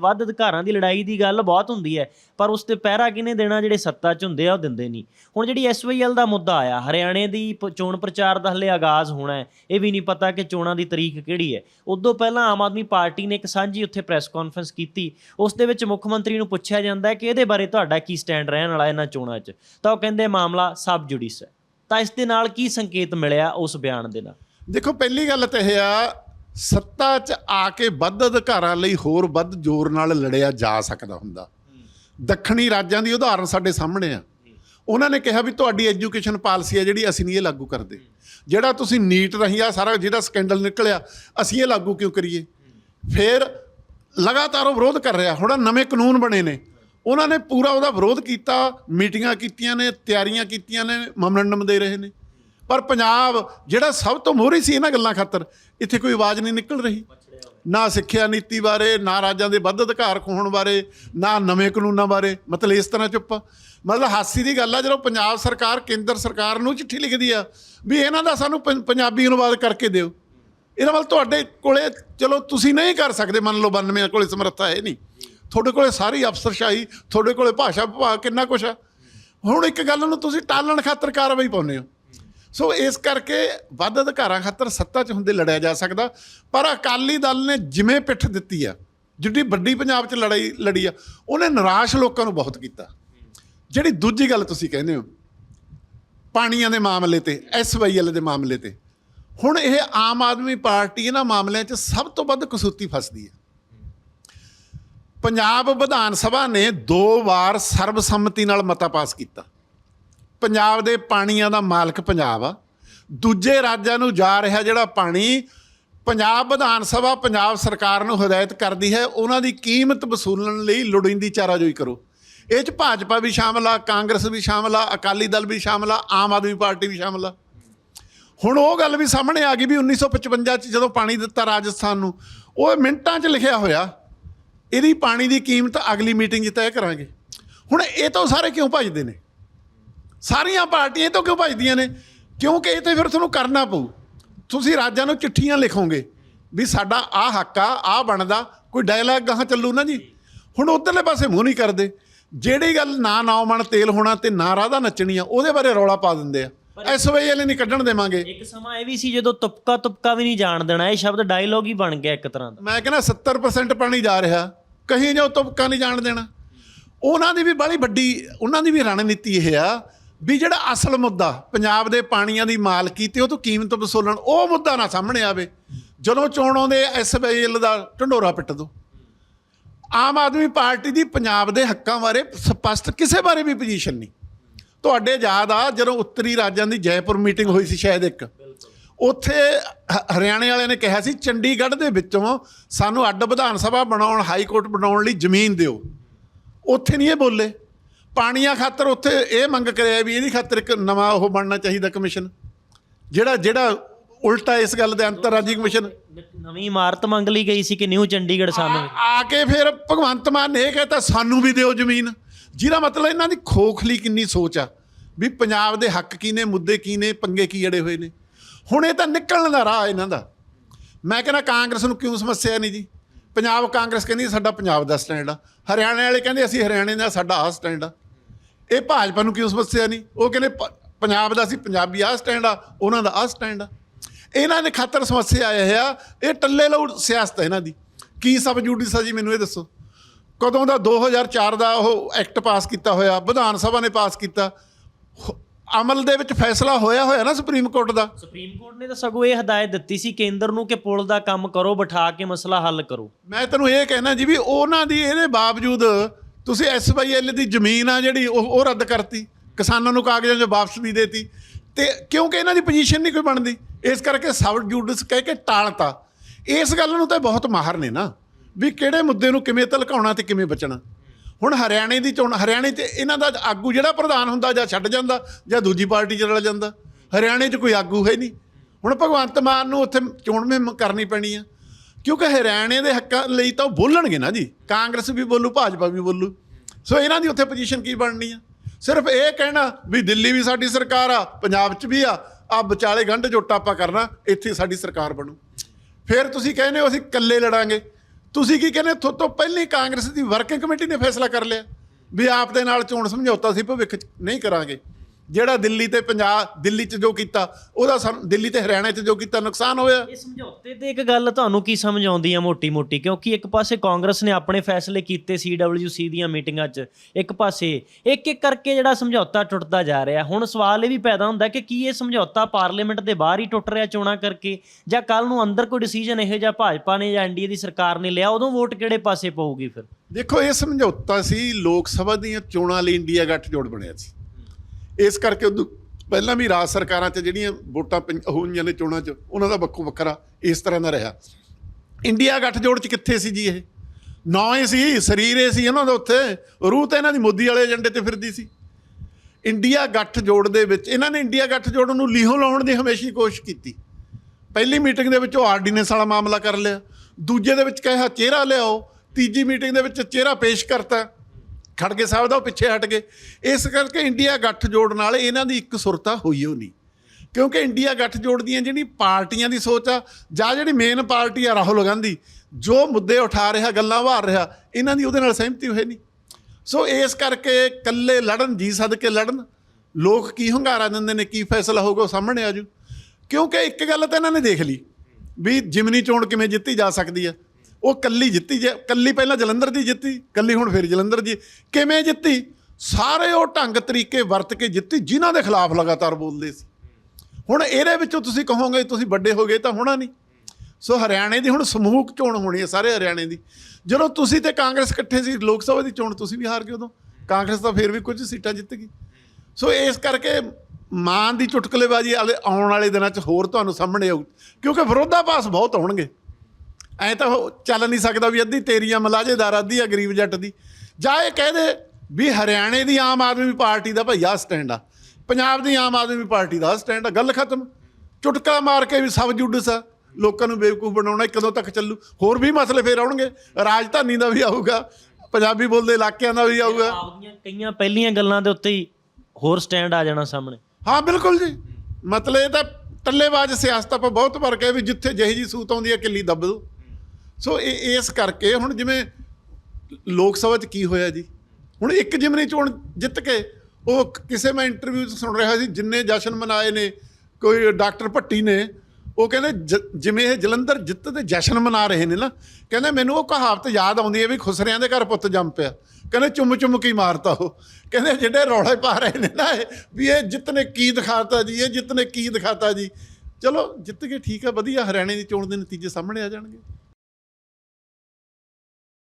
ਵੱਧ ਅਧਿਕਾਰਾਂ ਦੀ ਲੜਾਈ ਦੀ ਗੱਲ ਬਹੁਤ ਹੁੰਦੀ ਹੈ, ਪਰ ਉਸ ਤੇ ਪਹਿਰਾ ਕਿਹਨੇ ਦੇਣਾ ਜਿਹੜੇ ਸੱਤਾ 'ਚ ਹੁੰਦੇ ਆ, ਉਹ ਦਿੰਦੇ ਨਹੀਂ। ਹੁਣ ਜਿਹੜੀ ਐਸਵਾਈਐਲ ਦਾ ਮੁੱਦਾ ਆਇਆ, ਹਰਿਆਣੇ ਦੀ ਪ- ਚੋਣ ਪ੍ਰਚਾਰ ਦਾ ਹਲੇ ਆਗਾਜ਼ ਹੋਣਾ ਹੈ, ਇਹ ਵੀ ਨਹੀਂ ਪਤਾ ਕਿ ਚੋਣਾਂ ਦੀ ਤਰੀਕ ਕਿਹੜੀ ਹੈ। ਉਦੋਂ ਪਹਿਲਾਂ ਆਮ ਆਦਮੀ ਪਾਰਟੀ ਨੇ ਇੱਕ ਸਾਂਝੀ ਉੱਥੇ ਪ੍ਰੈਸ ਕਾਨਫਰੰਸ ਕੀਤੀ, ਉਸ ਦੇ ਵਿੱਚ ਮੁੱਖ ਮੰਤਰੀ ਨੂੰ ਪੁੱਛਿਆ ਜਾਂਦਾ ਹੈ ਕਿ ਇਹਦੇ ਬਾਰੇ ਤੁਹਾਡਾ ਕੀ ਸਟੈਂਡ ਰਹਿਣ ਵਾਲਾ ਇਹਨਾਂ ਚੋਣਾਂ 'ਚ? ਤਾਂ ਉਹ ਕਹਿੰਦੇ ਮਾਮਲਾ ਸਬ ਜੁਡਿਸ ਹੈ। ਤਾਂ ਇਸ ਦੇ ਨਾਲ ਕੀ ਸੰਕੇਤ ਮਿਲਿਆ ਉਸ ਬਿਆਨ ਦੇ ਨਾਲ? ਦੇਖੋ, ਪਹਿਲੀ ਗੱਲ ਤਾਂ ਇਹ ਆ ਸੱਤਾ 'ਚ ਆ ਕੇ ਵੱਧ ਅਧਿਕਾਰਾਂ ਲਈ ਹੋਰ ਵੱਧ ਜ਼ੋਰ ਨਾਲ ਲੜਿਆ ਜਾ ਸਕਦਾ ਹੁੰਦਾ। ਦੱਖਣੀ ਰਾਜਾਂ ਦੀ ਉਦਾਹਰਨ ਸਾਡੇ ਸਾਹਮਣੇ ਆ। ਉਹਨਾਂ ਨੇ ਕਿਹਾ ਵੀ ਤੁਹਾਡੀ ਐਜੂਕੇਸ਼ਨ ਪਾਲਿਸੀ ਹੈ ਜਿਹੜੀ ਅਸੀਂ ਨਹੀਂ ਇਹ ਲਾਗੂ ਕਰਦੇ। ਜਿਹੜਾ ਤੁਸੀਂ ਨੀਟ ਰਹੀ ਆ, ਸਾਰਾ ਜਿਹੜਾ ਸਕੈਂਡਲ ਨਿਕਲਿਆ, ਅਸੀਂ ਇਹ ਲਾਗੂ ਕਿਉਂ ਕਰੀਏ? ਫਿਰ ਲਗਾਤਾਰ ਉਹ ਵਿਰੋਧ ਕਰ ਰਿਹਾ। ਹੁਣ ਨਵੇਂ ਕਾਨੂੰਨ ਬਣੇ ਨੇ। ਉਹਨਾਂ ਨੇ ਪੂਰਾ ਉਹਦਾ ਵਿਰੋਧ ਕੀਤਾ, ਮੀਟਿੰਗਾਂ ਕੀਤੀਆਂ ਨੇ, ਤਿਆਰੀਆਂ ਕੀਤੀਆਂ ਨੇ, ਮੈਮੋਰੰਡਮ ਦੇ ਰਹੇ ਨੇ। ਪਰ ਪੰਜਾਬ ਜਿਹੜਾ ਸਭ ਤੋਂ ਮੋਹਰੀ ਸੀ ਇਹਨਾਂ ਗੱਲਾਂ ਖਾਤਰ, ਇੱਥੇ ਕੋਈ ਆਵਾਜ਼ ਨਹੀਂ ਨਿਕਲ ਰਹੀ। ਨਾ ਸਿੱਖਿਆ ਨੀਤੀ ਬਾਰੇ, ਨਾ ਰਾਜਾਂ ਦੇ ਵੱਧ ਅਧਿਕਾਰ ਖੋਹਣ ਬਾਰੇ, ਨਾ ਨਵੇਂ ਕਾਨੂੰਨਾਂ ਬਾਰੇ। ਮਤਲਬ ਇਸ ਤਰ੍ਹਾਂ ਚੁੱਪ। ਮਤਲਬ ਹਾਸੀ ਦੀ ਗੱਲ ਆ, ਜਦੋਂ ਪੰਜਾਬ ਸਰਕਾਰ, ਕੇਂਦਰ ਸਰਕਾਰ ਨੂੰ ਚਿੱਠੀ ਲਿਖਦੀ ਆ ਵੀ ਇਹਨਾਂ ਦਾ ਸਾਨੂੰ ਪੰ- ਪੰਜਾਬੀ ਅਨੁਵਾਦ ਕਰਕੇ ਦਿਓ। ਇਹਨਾਂ ਵੱਲ ਤੁਹਾਡੇ ਕੋਲੇ ਚਲੋ ਤੁਸੀਂ ਨਹੀਂ ਕਰ ਸਕਦੇ, ਮੰਨ ਲਓ 92 ਕੋਲੇ ਸਮਰੱਥਾ ਹੈ ਨਹੀਂ। ਤੁਹਾਡੇ ਕੋਲੇ ਸਾਰੀ ਅਫਸਰਸ਼ਾਹੀ, ਤੁਹਾਡੇ ਕੋਲੇ ਭਾਸ਼ਾ ਵਿਭਾਗ ਕਿੰਨਾ ਕੁਛ ਆ। ਹੁਣ ਇੱਕ ਗੱਲ ਨੂੰ ਤੁਸੀਂ ਟਾਲਣ ਖਾਤਰ ਕਾਰਵਾਈ ਪਾਉਂਦੇ ਹੋ। ਸੋ ਇਸ ਕਰਕੇ ਵੱਧ ਅਧਿਕਾਰਾਂ ਖਾਤਰ ਸੱਤਾ 'ਚ ਹੁੰਦੇ ਲੜਿਆ ਜਾ ਸਕਦਾ। ਪਰ ਅਕਾਲੀ ਦਲ ਨੇ ਜਿਵੇਂ ਪਿੱਠ ਦਿੱਤੀ ਆ, ਜਿੱਡੀ ਵੱਡੀ ਪੰਜਾਬ 'ਚ ਲੜਾਈ ਲੜੀ ਆ, ਉਹਨੇ ਨਿਰਾਸ਼ ਲੋਕਾਂ ਨੂੰ ਬਹੁਤ ਕੀਤਾ। ਜਿਹੜੀ ਦੂਜੀ ਗੱਲ ਤੁਸੀਂ ਕਹਿੰਦੇ ਹੋ, ਪਾਣੀਆਂ ਦੇ ਮਾਮਲੇ ਤੇ ਐਸਵਾਈਐਲ ਦੇ ਮਾਮਲੇ ਤੇ, ਹੁਣ ਇਹ ਆਮ ਆਦਮੀ ਪਾਰਟੀ ਇਹਨਾਂ ਮਾਮਲਿਆਂ 'ਚ ਸਭ ਤੋਂ ਵੱਧ ਕਸੂਤੀ ਫਸਦੀ ਹੈ ਪੰਜਾਬ ਵਿਧਾਨ ਸਭਾ ਨੇ ਦੋ ਵਾਰ ਸਰਬਸੰਮਤੀ ਨਾਲ ਮਤਾ ਪਾਸ ਕੀਤਾ। ਪੰਜਾਬ ਦੇ ਪਾਣੀਆਂ ਦਾ ਮਾਲਕ ਪੰਜਾਬ ਆ। ਦੂਜੇ ਰਾਜਾਂ ਨੂੰ ਜਾ ਰਿਹਾ ਜਿਹੜਾ ਪਾਣੀ, ਪੰਜਾਬ ਵਿਧਾਨ ਸਭਾ ਪੰਜਾਬ ਸਰਕਾਰ ਨੂੰ ਹਦਾਇਤ ਕਰਦੀ ਹੈ, ਉਹਨਾਂ ਦੀ ਕੀਮਤ ਵਸੂਲਣ ਲਈ ਲੋੜੀਂਦੀ ਚਾਰਾਜੋਈ ਕਰੋ। ਇਹ ਚ ਭਾਜਪਾ ਵੀ ਸ਼ਾਮਲ ਆ, ਕਾਂਗਰਸ ਵੀ ਸ਼ਾਮਲ ਆ, ਅਕਾਲੀ ਦਲ ਵੀ ਸ਼ਾਮਲ ਆ, ਆਮ ਆਦਮੀ ਪਾਰਟੀ ਵੀ ਸ਼ਾਮਲ ਆ। ਹੁਣ ਉਹ ਗੱਲ ਵੀ ਸਾਹਮਣੇ ਆ ਗਈ ਵੀ 1955 ਚ ਜਦੋਂ ਪਾਣੀ ਦਿੱਤਾ ਰਾਜਸਥਾਨ ਨੂੰ, ਉਹ ਮਿੰਟਾਂ 'ਚ ਲਿਖਿਆ ਹੋਇਆ, ਇਹਦੀ ਪਾਣੀ ਦੀ ਕੀਮਤ ਅਗਲੀ ਮੀਟਿੰਗ 'ਚ ਤੈਅ ਕਰਾਂਗੇ। ਹੁਣ ਇਹ ਤੋਂ ਸਾਰੇ ਕਿਉਂ ਭੱਜਦੇ ਨੇ? ਸਾਰੀਆਂ ਪਾਰਟੀਆਂ ਇਹ ਤੋਂ ਕਿਉਂ ਭੱਜਦੀਆਂ ਨੇ? ਕਿਉਂਕਿ ਇਹ ਤੇ ਫਿਰ ਤੁਹਾਨੂੰ ਕਰਨਾ ਪਊ। ਤੁਸੀਂ ਰਾਜਾਂ ਨੂੰ ਚਿੱਠੀਆਂ ਲਿਖੋਗੇ ਵੀ ਸਾਡਾ ਆ ਹੱਕ ਆ ਆ ਬਣਦਾ। ਕੋਈ ਡਾਇਲਾਗ ਗਾਹਾਂ ਚੱਲੂ ਨਾ ਜੀ? ਹੁਣ ਉਧਰਲੇ ਪਾਸੇ ਮੂੰਹ ਨਹੀਂ ਕਰਦੇ। ਜਿਹੜੀ ਗੱਲ ਨਾ ਨਾਉ ਮਨ ਤੇਲ ਹੋਣਾ ਤੇ ਨਾ ਰਾਧਾ ਨੱਚਣੀ ਆ ਉਹਦੇ ਬਾਰੇ ਰੌਲਾ ਪਾ ਦਿੰਦੇ ਆ। ਇਸ ਵੇਲੇ ਵਾਲੇ ਨਹੀਂ ਕੱਢਣ ਦੇਵਾਂਗੇ। ਇੱਕ ਸਮਾਂ ਇਹ ਵੀ ਸੀ ਜਦੋਂ ਤੁਪਕਾ ਤੁਪਕਾ ਵੀ ਨਹੀਂ ਜਾਣ ਦੇਣਾ। ਇਹ ਸ਼ਬਦ ਡਾਇਲੋਗ ਹੀ ਬਣ ਗਿਆ ਇੱਕ ਤਰ੍ਹਾਂ ਦਾ। ਮੈਂ ਕਹਿੰਦਾ 70% ਪਾਣੀ ਜਾ ਰਿਹਾ। ਕਹੀਂ ਜੋ ਤੁਪਕਾ ਨਹੀਂ ਜਾਣ ਦੇਣਾ। ਉਹਨਾਂ ਦੀ ਵੀ ਬੜੀ ਵੱਡੀ ਉਹਨਾਂ ਦੀ ਵੀ ਰਣਨੀਤੀ ਇਹ ਆ ਵੀ ਜਿਹੜਾ ਅਸਲ ਮੁੱਦਾ ਪੰਜਾਬ ਦੇ ਪਾਣੀਆਂ ਦੀ ਮਾਲਕੀ ਤੇ ਉਹ ਤੋਂ ਕੀਮਤ ਵਸੂਲਣ, ਉਹ ਮੁੱਦਾ ਨਾ ਸਾਹਮਣੇ ਆਵੇ। ਜਦੋਂ ਚੋਣ ਆਉਂਦੇ ਐਸਬੀਐਲ ਦਾ ਢੰਡੋਰਾ ਪਿੱਟ ਦੋ। ਆਮ ਆਦਮੀ ਪਾਰਟੀ ਦੀ ਪੰਜਾਬ ਦੇ ਹੱਕਾਂ ਬਾਰੇ ਸਪਸ਼ਟ ਕਿਸੇ ਬਾਰੇ ਵੀ ਪੋਜੀਸ਼ਨ ਨਹੀਂ। ਤੁਹਾਡੇ ਯਾਦ ਆ, ਜਦੋਂ ਉੱਤਰੀ ਰਾਜਾਂ ਦੀ ਜੈਪੁਰ ਮੀਟਿੰਗ ਹੋਈ ਸੀ ਸ਼ਾਇਦ ਇੱਕ? ਉੱਥੇ ਹ- ਹਰਿਆਣੇ ਵਾਲਿਆਂ ਨੇ ਕਿਹਾ ਸੀ, ਚੰਡੀਗੜ੍ਹ ਦੇ ਵਿੱਚੋਂ ਸਾਨੂੰ ਅੱਡ ਵਿਧਾਨ ਸਭਾ ਬਣਾਉਣ, ਹਾਈ ਕੋਰਟ ਬਣਾਉਣ ਲਈ ਜ਼ਮੀਨ ਦਿਓ। ਉੱਥੇ ਨਹੀਂ ਇਹ ਬੋਲੇ। ਪਾਣੀਆਂ ਖਾਤਰ ਉੱਥੇ ਇਹ ਮੰਗ ਕਰਿਆ ਵੀ ਇਹਦੀ ਖਾਤਰ ਇੱਕ ਨਵਾਂ ਉਹ ਬਣਨਾ ਚਾਹੀਦਾ ਕਮਿਸ਼ਨ। ਜਿਹੜਾ ਜਿਹੜਾ ਉਲਟਾ ਇਸ ਗੱਲ ਦੇ ਅੰਤਰਰਾਜੀ ਕਮਿਸ਼ਨ। ਨਵੀਂ ਇਮਾਰਤ ਮੰਗ ਲਈ ਗਈ ਸੀ ਕਿ ਨਿਊ ਚੰਡੀਗੜ੍ਹ ਸਾਨੂੰ ਆ ਕੇ ਫਿਰ ਭਗਵੰਤ ਮਾਨ ਨੇ ਇਹ ਕਹਿਤਾ ਸਾਨੂੰ ਵੀ ਦਿਓ ਜ਼ਮੀਨ। ਜਿਹਦਾ ਮਤਲਬ ਇਹਨਾਂ ਦੀ ਖੋਖਲੀ ਕਿੰਨੀ ਸੋਚ ਆ ਵੀ ਪੰਜਾਬ ਦੇ ਹੱਕ ਕੀ ਨੇ ਮੁੱਦੇ ਕੀ ਨੇ ਪੰਗੇ ਕੀ ਅੜੇ ਹੋਏ ਨੇ। ਹੁਣ ਇਹ ਤਾਂ ਨਿਕਲਣ ਦਾ ਰਾਹ ਇਹਨਾਂ ਦਾ। ਮੈਂ ਕਹਿੰਦਾ ਕਾਂਗਰਸ ਨੂੰ ਕਿਉਂ ਸਮੱਸਿਆ ਨਹੀਂ ਜੀ? ਪੰਜਾਬ ਕਾਂਗਰਸ ਕਹਿੰਦੀ ਸਾਡਾ ਪੰਜਾਬ ਦਾ ਸਟੈਂਡ ਆ। ਹਰਿਆਣੇ ਵਾਲੇ ਕਹਿੰਦੇ ਅਸੀਂ ਹਰਿਆਣੇ ਦਾ ਸਾਡਾ ਆਹ ਸਟੈਂਡ ਆ। ਇਹ ਭਾਜਪਾ ਨੂੰ ਕਿਉਂ ਸਮੱਸਿਆ ਨਹੀਂ? ਉਹ ਕਹਿੰਦੇ ਪ- ਪੰਜਾਬ ਦਾ ਅਸੀਂ ਪੰਜਾਬੀ ਆਹ ਸਟੈਂਡ ਆ, ਉਹਨਾਂ ਦਾ ਆਹ ਸਟੈਂਡ ਆ। ਇਹਨਾਂ ਨੇ ਖਾਤਰ ਸਮੱਸਿਆ ਆਇਆ ਆ ਇਹ ਟੱਲੇ ਲਊ ਸਿਆਸਤ ਹੈ ਇਹਨਾਂ ਦੀ। ਕੀ ਸਬ ਜੁਡੀਸ ਆ ਜੀ ਮੈਨੂੰ ਇਹ ਦੱਸੋ। ਕਦੋਂ ਦਾ 2004 ਦਾ ਉਹ ਐਕਟ ਪਾਸ ਕੀਤਾ ਹੋਇਆ, ਵਿਧਾਨ ਸਭਾ ਨੇ ਪਾਸ ਕੀਤਾ। ਅਮਲ ਦੇ ਵਿੱਚ ਫੈਸਲਾ ਹੋਇਆ ਹੋਇਆ ਨਾ ਸੁਪਰੀਮ ਕੋਰਟ ਦਾ? ਸੁਪਰੀਮ ਕੋਰਟ ਨੇ ਤਾਂ ਸਗੋਂ ਇਹ ਹਦਾਇਤ ਦਿੱਤੀ ਸੀ ਕੇਂਦਰ ਨੂੰ ਕਿ ਪੁਲ ਦਾ ਕੰਮ ਕਰੋ ਬਿਠਾ ਕੇ ਮਸਲਾ ਹੱਲ ਕਰੋ। ਮੈਂ ਤੈਨੂੰ ਇਹ ਕਹਿਣਾ ਜੀ ਵੀ ਉਹਨਾਂ ਦੀ ਇਹਦੇ ਬਾਵਜੂਦ ਤੁਸੀਂ ਐਸਵਾਈਐਲ ਦੀ ਜ਼ਮੀਨ ਆ ਜਿਹੜੀ ਉਹ ਉਹ ਰੱਦ ਕਰਤੀ ਕਿਸਾਨਾਂ ਨੂੰ ਕਾਗਜ਼ਾਂ 'ਚ ਵਾਪਸ ਵੀ ਦੇਤੀ। ਤੇ ਕਿਉਂਕਿ ਇਹਨਾਂ ਦੀ ਪੋਜੀਸ਼ਨ ਨਹੀਂ ਕੋਈ ਬਣਦੀ ਇਸ ਕਰਕੇ ਸਬ ਜੂਡਿਸ ਕਹਿ ਕੇ ਟਾਲਤਾ। ਇਸ ਗੱਲ ਨੂੰ ਤਾਂ ਬਹੁਤ ਮਾਹਰ ਨੇ ਨਾ ਵੀ ਕਿਹੜੇ ਮੁੱਦੇ ਨੂੰ ਕਿਵੇਂ ਧਲਕਾਉਣਾ ਤੇ ਕਿਵੇਂ ਬਚਣਾ। ਹੁਣ ਹਰਿਆਣੇ ਦੀ ਚੋਣ, ਹਰਿਆਣੇ 'ਚ ਇਹਨਾਂ ਦਾ ਆਗੂ ਜਿਹੜਾ ਪ੍ਰਧਾਨ ਹੁੰਦਾ ਜਾਂ ਛੱਡ ਜਾਂਦਾ ਜਾਂ ਦੂਜੀ ਪਾਰਟੀ 'ਚ ਰਲ ਜਾਂਦਾ, ਹਰਿਆਣੇ 'ਚ ਕੋਈ ਆਗੂ ਹੈ ਨਹੀਂ। ਹੁਣ ਭਗਵੰਤ ਮਾਨ ਨੂੰ ਉੱਥੇ ਚੋਣ ਮੁਹਿੰਮ ਕਰਨੀ ਪੈਣੀ ਆ। ਕਿਉਂਕਿ ਹਰਿਆਣੇ ਦੇ ਹੱਕਾਂ ਲਈ ਤਾਂ ਉਹ ਬੋਲਣਗੇ ਨਾ ਜੀ, ਕਾਂਗਰਸ ਵੀ ਬੋਲੂ, ਭਾਜਪਾ ਵੀ ਬੋਲੂ। ਸੋ ਇਹਨਾਂ ਦੀ ਉੱਥੇ ਪੋਜੀਸ਼ਨ ਕੀ ਬਣਨੀ ਆ? ਸਿਰਫ ਇਹ ਕਹਿਣਾ ਵੀ ਦਿੱਲੀ ਵੀ ਸਾਡੀ ਸਰਕਾਰ ਆ, ਪੰਜਾਬ 'ਚ ਵੀ ਆ ਆ ਵਿਚਾਲੇ ਗੰਢ ਜੋਟਾ ਆਪਾਂ ਕਰਨਾ, ਇੱਥੇ ਸਾਡੀ ਸਰਕਾਰ ਬਣੂ। ਫਿਰ ਤੁਸੀਂ ਕਹਿੰਦੇ ਹੋ ਅਸੀਂ ਇਕੱਲੇ ਲੜਾਂਗੇ। ਤੁਸੀਂ ਕੀ ਕਹਿੰਦੇ ਤੋਂ ਤੋਂ ਪਹਿਲਾਂ ਹੀ ਕਾਂਗਰਸ ਦੀ ਵਰਕਿੰਗ ਕਮੇਟੀ ਨੇ ਫੈਸਲਾ ਕਰ ਲਿਆ ਵੀ ਆਪ ਦੇ ਨਾਲ ਚੋਣ ਸਮਝੌਤਾ ਸੀ, ਭਵਿੱਖ 'ਚ ਨਹੀਂ ਕਰਾਂਗੇ। ਜਿਹੜਾ ਦਿੱਲੀ ਤੇ ਪੰਜਾਬ ਦਿੱਲੀ 'ਚ ਜੋ ਕੀਤਾ ਉਹਦਾ ਸਾਨੂੰ ਦਿੱਲੀ ਤੇ ਹਰਿਆਣਾ 'ਚ ਜੋ ਕੀਤਾ ਨੁਕਸਾਨ ਹੋਇਆ? ਇਹ ਸਮਝੌਤੇ ਤੇ ਇੱਕ ਗੱਲ ਤੁਹਾਨੂੰ ਕੀ ਸਮਝ ਆਉਂਦੀ ਹੈ ਮੋਟੀ-ਮੋਟੀ? ਕਿਉਂਕਿ ਇੱਕ ਪਾਸੇ ਕਾਂਗਰਸ ਨੇ ਆਪਣੇ ਫੈਸਲੇ ਕੀਤੇ ਸੀਡਬਲਯੂਸੀ ਦੀਆਂ ਮੀਟਿੰਗਾਂ 'ਚ ਇੱਕ ਪਾਸੇ ਇੱਕ-ਇੱਕ ਕਰਕੇ ਜਿਹੜਾ ਸਮਝੌਤਾ ਟੁੱਟਦਾ ਜਾ ਰਿਹਾ। ਹੁਣ ਸਵਾਲ ਇਹ ਵੀ ਪੈਦਾ ਹੁੰਦਾ ਕਿ ਕੀ ਇਹ ਸਮਝੌਤਾ ਪਾਰਲੀਮੈਂਟ ਦੇ ਬਾਹਰ ਹੀ ਟੁੱਟ ਰਿਹਾ ਚੋਣਾਂ ਕਰਕੇ? ਜਾਂ ਕੱਲ ਨੂੰ ਅੰਦਰ ਕੋਈ ਡਿਸੀਜਨ ਇਹੋ ਜਿਹਾ ਭਾਜਪਾ ਨੇ ਜਾਂ ਐਨਡੀਏ ਦੀ ਸਰਕਾਰ ਨੇ ਲਿਆ ਉਦੋਂ ਵੋਟ ਕਿਹੜੇ ਪਾਸੇ ਪਊਗੀ ਫਿਰ? ਦੇਖੋ ਇਹ ਸਮਝੌਤਾ ਸੀ ਲੋਕ ਸਭਾ ਦੀਆਂ ਚੋਣਾਂ ਲਈ ਇੰਡੀਆ ਗੱਠਜੋੜ ਬਣਿਆ ਸੀ। ਇਸ ਕਰਕੇ ਉਦੋਂ ਪਹਿਲਾਂ ਵੀ ਰਾਜ ਸਰਕਾਰਾਂ 'ਚ ਜਿਹੜੀਆਂ ਵੋਟਾਂ ਪਈ- ਹੋਈਆਂ ਨੇ ਚੋਣਾਂ 'ਚ, ਉਹਨਾਂ ਦਾ ਵੱਖੋ ਵੱਖਰਾ ਇਸ ਤਰ੍ਹਾਂ ਦਾ ਰਿਹਾ। ਇੰਡੀਆ ਗੱਠਜੋੜ 'ਚ ਕਿੱਥੇ ਸੀ ਜੀ ਇਹ? ਨਾ ਹੀ ਸੀ, ਸਰੀਰ ਇਹ ਸੀ ਇਹਨਾਂ ਦਾ ਉੱਥੇ। ਰੂਹ ਤਾਂ ਇਹਨਾਂ ਦੀ ਮੋਦੀ ਵਾਲੇ ਏਜੰਡੇ ਤੇ ਫਿਰਦੀ ਸੀ। ਇੰਡੀਆ ਗੱਠਜੋੜ ਦੇ ਵਿੱਚ, ਇਹਨਾਂ ਨੇ ਇੰਡੀਆ ਗੱਠਜੋੜ ਨੂੰ ਲੀਹੋਂ ਲਾਉਣ ਦੀ ਹਮੇਸ਼ਾ ਕੋਸ਼ਿਸ਼ ਕੀਤੀ। ਪਹਿਲੀ ਮੀਟਿੰਗ ਦੇ ਵਿੱਚ ਉਹ ਆਰਡੀਨੈਂਸ ਵਾਲਾ ਮਾਮਲਾ ਕਰ ਲਿਆ। ਦੂਜੇ ਦੇ ਵਿੱਚ ਕਿਹਾ ਚਿਹਰਾ ਲਿਆਓ। ਤੀਜੀ ਮੀਟਿੰਗ ਦੇ ਵਿੱਚ ਚਿਹਰਾ ਪੇਸ਼ ਕਰਤਾ। ਖੜਗੇ ਸਾਹਿਬ ਦਾ ਉਹ ਪਿੱਛੇ ਹਟ ਗਏ। ਇਸ ਕਰਕੇ ਇੰਡੀਆ ਗੱਠਜੋੜ ਨਾਲ ਇਹਨਾਂ ਦੀ ਇੱਕ ਸੁਰਤਾ ਹੋਈ ਹੋ ਨਹੀਂ। ਕਿਉਂਕਿ ਇੰਡੀਆ ਗੱਠਜੋੜ ਦੀਆਂ ਜਿਹੜੀ ਪਾਰਟੀਆਂ ਦੀ ਸੋਚ ਆ, ਜਾਂ ਜਿਹੜੀ ਮੇਨ ਪਾਰਟੀ ਆ ਰਾਹੁਲ ਗਾਂਧੀ, ਜੋ ਮੁੱਦੇ ਉਠਾ ਰਿਹਾ, ਗੱਲਾਂ ਵਾਰ ਰਿਹਾ, ਇਹਨਾਂ ਦੀ ਉਹਦੇ ਨਾਲ ਸਹਿਮਤੀ ਹੋਈ ਨਹੀਂ। ਸੋ ਇਸ ਕਰਕੇ ਕੱਲੇ ਲੜਨ, ਜੀ ਸਦ ਕੇ ਲੜਨ, ਲੋਕ ਕੀ ਹੰਗਾਰਾ ਦਿੰਦੇ ਨੇ, ਕੀ ਫੈਸਲਾ ਹੋਊਗਾ ਉਹ ਸਾਹਮਣੇ ਆਜੂ ਕਿਉਂਕਿ ਇੱਕ ਗੱਲ ਤਾਂ ਇਹਨਾਂ ਨੇ ਦੇਖ ਲਈ, ਵੀ ਜਿਮਨੀ ਚੋਣ ਕਿਵੇਂ ਜਿੱਤੀ ਜਾ ਸਕਦੀ ਹੈ ਉਹ ਕੱਲੀ ਜਿੱਤੀ ਜੇ, ਕੱਲੀ ਪਹਿਲਾਂ ਜਲੰਧਰ ਦੀ ਜਿੱਤੀ, ਕੱਲੀ ਹੁਣ ਫਿਰ ਜਲੰਧਰ ਦੀ। ਕਿਵੇਂ ਜਿੱਤੀ? ਸਾਰੇ ਉਹ ਢੰਗ ਤਰੀਕੇ ਵਰਤ ਕੇ ਜਿੱਤੀ, ਜਿਨ੍ਹਾਂ ਦੇ ਖਿਲਾਫ ਲਗਾਤਾਰ ਬੋਲਦੇ ਸੀ। ਹੁਣ ਇਹਦੇ ਵਿੱਚੋਂ ਤੁਸੀਂ ਕਹੋਗੇ, ਤੁਸੀਂ ਵੱਡੇ ਹੋ ਗਏ ਤਾਂ ਹੋਣਾ ਨਹੀਂ। ਸੋ ਹਰਿਆਣੇ ਦੀ ਹੁਣ ਸਮੂਹਕ ਚੋਣ ਹੋਣੀ ਹੈ, ਸਾਰੇ ਹਰਿਆਣੇ ਦੀ। ਜਦੋਂ ਤੁਸੀਂ ਤੇ ਕਾਂਗਰਸ ਇਕੱਠੇ ਸੀ, ਲੋਕ ਸਭਾ ਦੀ ਚੋਣ ਤੁਸੀਂ ਵੀ ਹਾਰ ਗਏ ਉਦੋਂ। ਕਾਂਗਰਸ ਤਾਂ ਫਿਰ ਵੀ ਕੁਝ ਸੀਟਾਂ ਜਿੱਤ ਗਈ। ਸੋ ਇਸ ਕਰਕੇ ਮਾਨ ਦੀ ਚੁਟਕਲੇਬਾਜ਼ੀ ਆਉਣ ਵਾਲੇ ਦਿਨਾਂ 'ਚ ਹੋਰ ਤੁਹਾਨੂੰ ਸਾਹਮਣੇ ਆਊ, ਕਿਉਂਕਿ ਵਿਰੋਧਾਭਾਸ ਬਹੁਤ ਹੋਣਗੇ। ਐ ਤਾਂ ਉਹ ਚੱਲ ਨਹੀਂ ਸਕਦਾ ਵੀ ਅੱਧੀ ਤੇਰੀਆਂ ਮਲਾਜੇਦਾਰ ਅੱਧੀ ਆ ਗਰੀਬ ਜੱਟ ਦੀ। ਜਾਂ ਇਹ ਕਹਿ ਦੇ ਵੀ ਹਰਿਆਣੇ ਦੀ ਆਮ ਆਦਮੀ ਪਾਰਟੀ ਦਾ ਭਈਆ ਸਟੈਂਡ ਆ। ਪੰਜਾਬ ਦੀ ਆਮ ਆਦਮੀ ਪਾਰਟੀ ਦਾ ਸਟੈਂਡ ਆ। ਗੱਲ ਖਤਮ। ਚੁਟਕਲਾ ਮਾਰ ਕੇ ਵੀ ਸਭ ਜੁੱਡਸ ਆ ਲੋਕਾਂ ਨੂੰ ਬੇਵਕੂਫ ਬਣਾਉਣਾ ਕਦੋਂ ਤੱਕ ਚੱਲੂ। ਹੋਰ ਵੀ ਮਸਲੇ ਫੇਰ ਆਉਣਗੇ। ਰਾਜਧਾਨੀ ਦਾ ਵੀ ਆਊਗਾ। ਪੰਜਾਬੀ ਬੋਲਦੇ ਇਲਾਕਿਆਂ ਦਾ ਵੀ ਆਊਗਾ। ਆਪਦੀਆਂ ਕਈਆਂ ਪਹਿਲੀਆਂ ਗੱਲਾਂ ਦੇ ਉੱਤੇ ਹੀ ਹੋਰ ਸਟੈਂਡ ਆ ਜਾਣਾ ਸਾਹਮਣੇ। ਹਾਂ ਬਿਲਕੁਲ ਜੀ। ਮਤਲਬ ਇਹ ਤਾਂ ਟੱਲੇਬਾਜ਼ ਸਿਆਸਤ ਆਪਾਂ ਬਹੁਤ ਵਾਰ ਕਹੇ ਵੀ ਜਿੱਥੇ ਜਿਹੀ ਜੀ ਸੂਤ ਆਉਂਦੀ ਹੈ ਕਿੱਲੀ ਦੱਬ ਦੋ। ਸੋ ਇਹ ਇਸ ਕਰਕੇ ਹੁਣ ਜਿਵੇਂ ਲੋਕ ਸਭਾ 'ਚ ਕੀ ਹੋਇਆ ਜੀ? ਹੁਣ ਇੱਕ ਜਿਮਨੀ ਚੋਣ ਜਿੱਤ ਕੇ ਉਹ ਕਿਸੇ ਮੈਂ ਇੰਟਰਵਿਊ 'ਚ ਸੁਣ ਰਿਹਾ ਸੀ, ਜਿੰਨੇ ਜਸ਼ਨ ਮਨਾਏ ਨੇ, ਕੋਈ ਡਾਕਟਰ ਭੱਟੀ ਨੇ, ਉਹ ਕਹਿੰਦੇ ਜ- ਜਿਵੇਂ ਇਹ ਜਲੰਧਰ ਜਿੱਤ ਦੇ ਜਸ਼ਨ ਮਨਾ ਰਹੇ ਨੇ ਨਾ, ਕਹਿੰਦੇ ਮੈਨੂੰ ਉਹ ਕਹਾਵਤ ਯਾਦ ਆਉਂਦੀ ਹੈ ਵੀ ਖੁਸਰਿਆਂ ਦੇ ਘਰ ਪੁੱਤ ਜੰਮ ਪਿਆ। ਕਹਿੰਦੇ ਚੁੰਮ ਚੁੰਮ ਕੀ ਮਾਰਤਾ ਉਹ। ਕਹਿੰਦੇ ਜਿਹੜੇ ਰੌਲੇ ਪਾ ਰਹੇ ਨੇ ਨਾ ਇਹ, ਵੀ ਇਹ ਜਿੱਤ ਨੇ ਕੀ ਦਿਖਾਤਾ ਜੀ, ਇਹ ਜਿੱਤ ਨੇ ਕੀ ਦਿਖਾਤਾ ਜੀ। ਚਲੋ ਜਿੱਤ ਕੇ ਠੀਕ ਆ, ਵਧੀਆ ਹਰਿਆਣੇ ਦੀ ਚੋਣ ਦੇ ਨਤੀਜੇ ਸਾਹਮਣੇ ਆ ਜਾਣਗੇ।